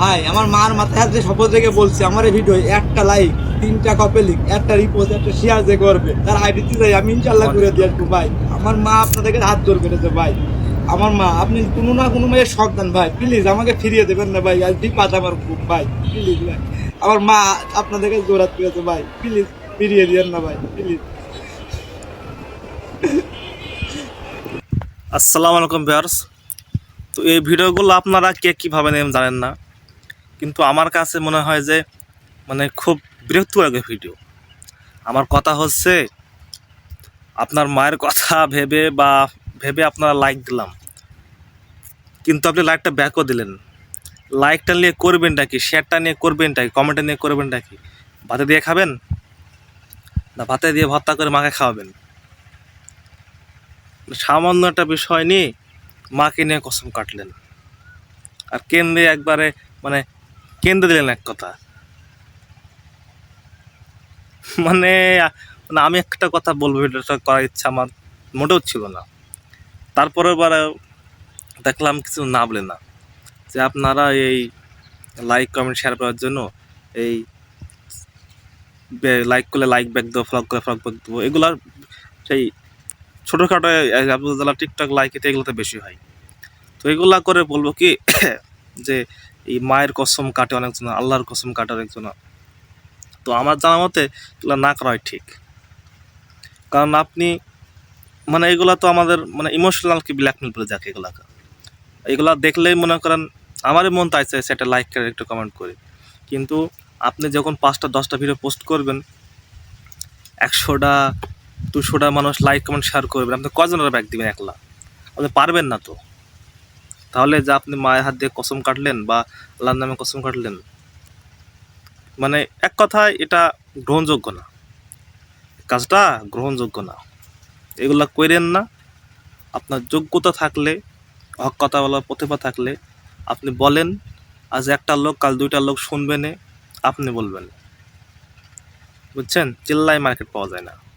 ভাই আমার মার মাথায় হাতে শপথ রেখে বলছি আমার এই ভিডিও একটা লাইক তিনটা কপে লিক একটা রিপোস্ট একটা শেয়ার যে করবে তার আইডিতে যাই আমি ইনশাল্লাহ করে দিয়ে আসব ভাই। আমার মা আপনাদেরকে হাত জোর করেছে ভাই। আমার মা আপনি কোনো না কোনো মেয়ের শখ দেন ভাই প্লিজ আমাকে ফিরিয়ে দেবেন না ভাই আর বিপাদ আমার খুব ভাই প্লিজ ভাই। আমার মা আপনাদেরকে জোরাত করেছে ভাই প্লিজ ফিরিয়ে দিয়েন না ভাই প্লিজ আসসালামু আলাইকুম ভিউয়ার্স তো এই ভিডিওগুলো আপনারা কে কীভাবে নেন জানেন না? কিন্তু আমার কাছে মনে হয় যে মানে খুব বিরক্তিকর একটা ভিডিও। আমার কথা হচ্ছে, আপনার মায়ের কথা ভেবে বা ভেবে আপনারা লাইক দিলাম। কিন্তু আপনি লাইকটা ব্যাকও দিলেন। লাইকটা নিয়ে করবেনটা কি? শেয়ারটা নিয়ে করবেনটা কি? কমেন্টটা নিয়ে করবেনটা কি? ভাতে দিয়ে খাবেন? না, ভাতে দিয়ে ভর্তা করে মাকে খাওয়াবেন? সামান্য একটা বিষয় নিয়ে মাকে নিয়ে কসম কাটলেন। আর কেন্দ্রে একবারে মানে কেন্দ্রে দিলেন এক কথা। মানে মানে আমি একটা কথা বলব, এটা করার ইচ্ছা আমার, মোটেও ছিল না। তারপরের বার দেখলাম কিছু না বলে না। যে আপনারা এই লাইক কমেন্ট শেয়ার করার জন্য এই লাইক করলে লাইক ব্যাক দেবো ফ্লগ করে ফ্লগ ব্যাক দেবো, এগুলার সেই ছোটোখাটো আবদুল্লাহ টিকটক লাইক এতে এগুলোতে বেশি হয়। তো এগুলা করে বলব কি, যে এই মায়ের কসম কাটে অনেকজন আল্লাহর কসম কাটে অনেকজন তো আমার জানা মতে এগুলো না করাই ঠিক। কারণ আপনি মানে এগুলা তো আমাদের মানে ইমোশনাল কি ব্ল্যাকমেল বলে যাকে এগুলাকে। এগুলা দেখলেই মনে করেন, আমারই মন তাই চাইছে একটা লাইক করে, একটু কমেন্ট করে। কিন্তু আপনি যখন পাঁচটা, দশটা ভিডিও পোস্ট করবেন, একশোটা, দুশোটা মানুষ লাইক কমেন্ট শেয়ার করবেন, আপনি কজনের ব্যাগ দিবেন একলা? আপনি পারবেন না তো। তাহলে যে আপনি মায়ের হাত দিয়ে কসম কাটলেন বা আল্লাহর নামে কসম কাটলেন মানে এক কথায় এটা গ্রহণযোগ্য না। কাজটা গ্রহণযোগ্য না। এগুলা করেন না। আপনার যোগ্যতা থাকলে, হক কথা বলার প্রতিভা থাকলে আপনি বলেন, আজ একটা লোক, কাল দুইটা লোক শুনবেন আপনি বলবেন। বুঝছেন? চিল্লাই মার্কেট পাওয়া যায় না।